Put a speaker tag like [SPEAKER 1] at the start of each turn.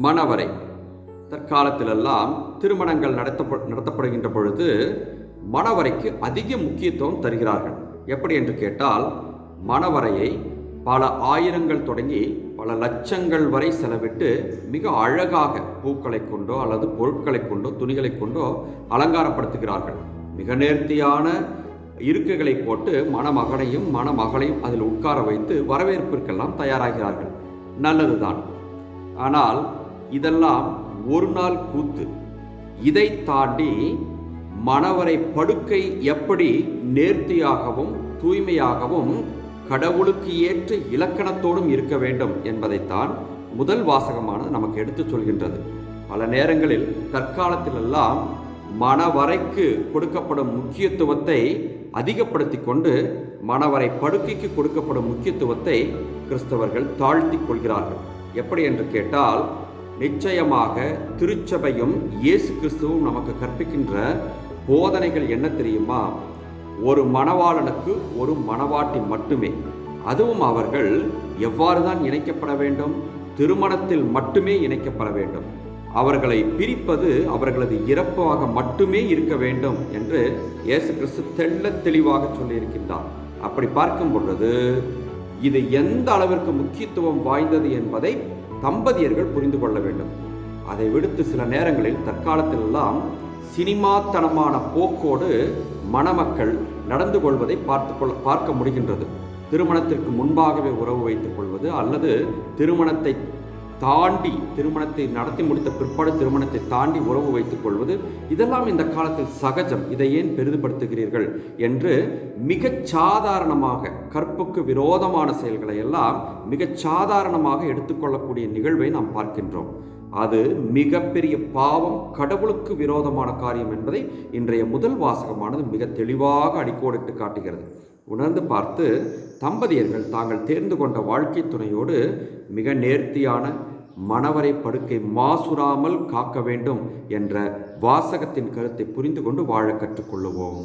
[SPEAKER 1] மணவரை. தற்காலத்திலெல்லாம் திருமணங்கள் நடத்தப்ப நடத்தப்படுகின்ற பொழுது மணவரைக்கு அதிக முக்கியத்துவம் தருகிறார்கள். எப்படி என்று கேட்டால் மணவரையை பல ஆயிரங்கள் தொடங்கி பல லட்சங்கள் வரை செலவிட்டு மிக அழகாக பூக்களை கொண்டோ அல்லது பொருட்களை கொண்டோ துணிகளை கொண்டோ அலங்காரப்படுத்துகிறார்கள். மிக நேர்த்தியான இருக்கைகளை போட்டு மணமகனையும் மணமகளையும் அதில் உட்கார வைத்து வரவேற்பிற்கெல்லாம் தயாராகிறார்கள். நல்லதுதான். ஆனால் இதெல்லாம் ஒரு நாள் கூத்து. இதை தாண்டி மணவரை படுக்கை எப்படி நேர்த்தியாகவும் தூய்மையாகவும் கடவுளுக்கு ஏற்ற இலக்கணத்தோடும் இருக்க வேண்டும் என்பதைத்தான் முதல் வாசகமானது நமக்கு எடுத்துச் சொல்கின்றது. பல நேரங்களில் தற்காலத்திலெல்லாம் மணவரைக்கு கொடுக்கப்படும் முக்கியத்துவத்தை அதிகப்படுத்தி கொண்டு மணவரை படுக்கைக்கு கொடுக்கப்படும் முக்கியத்துவத்தை கிறிஸ்தவர்கள் தாழ்த்தி கொள்கிறார்கள். எப்படி என்று கேட்டால் நிச்சயமாக திருச்சபையும் இயேசு கிறிஸ்துவும் நமக்கு கற்பிக்கின்ற போதனைகள் என்ன தெரியுமா? ஒரு மணவாளனுக்கு ஒரு மணவாட்டி மட்டுமே. அதுவும் அவர்கள் எவ்வாறு தான் இணைக்கப்பட வேண்டும்? திருமணத்தில் மட்டுமே இணைக்கப்பட வேண்டும். அவர்களை பிரிப்பது அவர்களது இறப்பாக மட்டுமே இருக்க வேண்டும் என்று இயேசு கிறிஸ்து தெள்ள தெளிவாக சொல்லியிருக்கின்றார். அப்படி பார்க்கும் பொழுது இது எந்த அளவிற்கு முக்கியத்துவம் வாய்ந்தது என்பதை தம்பதியர்கள் புரிந்து கொள்ள வேண்டும். அதை விடுத்து சில நேரங்களில் தற்காலத்திலெல்லாம் சினிமாத்தனமான போக்கோடு மணமக்கள் நடந்து கொள்வதை பார்த்து கொள்ள பார்க்க முடிகின்றது. திருமணத்திற்கு முன்பாகவே உறவு வைத்துக் கொள்வது அல்லது திருமணத்தை தாண்டி திருமணத்தை நடத்தி முடித்த பிற்பாடு திருமணத்தை தாண்டி உறவு வைத்துக் கொள்வது இதெல்லாம் இந்த காலத்தில் சகஜம். இதை ஏன் பெரிதுபடுத்துகிறீர்கள் என்று மிகச் சாதாரணமாக கற்புக்கு விரோதமான செயல்களை எல்லாம் மிகச் சாதாரணமாக எடுத்துக்கொள்ளக்கூடிய நிகழ்வை நாம் பார்க்கின்றோம். அது மிகப்பெரிய பாவம் கடவுளுக்கு விரோதமான காரியம் என்பதை இன்றைய முதல் வாசகமானது மிக தெளிவாக அடிக்கோடிட்டு காட்டுகிறது. உணர்ந்து பார்த்து தம்பதியர்கள் தாங்கள் தேர்ந்து கொண்ட வாழ்க்கை துணையோடு மிக நேர்த்தியான மணவரை படுக்கை மாசுறாமல் காக்க வேண்டும் என்ற வாசகத்தின் கருத்தை புரிந்து கொண்டு வாழ கற்றுக்கொள்ளுவோம்.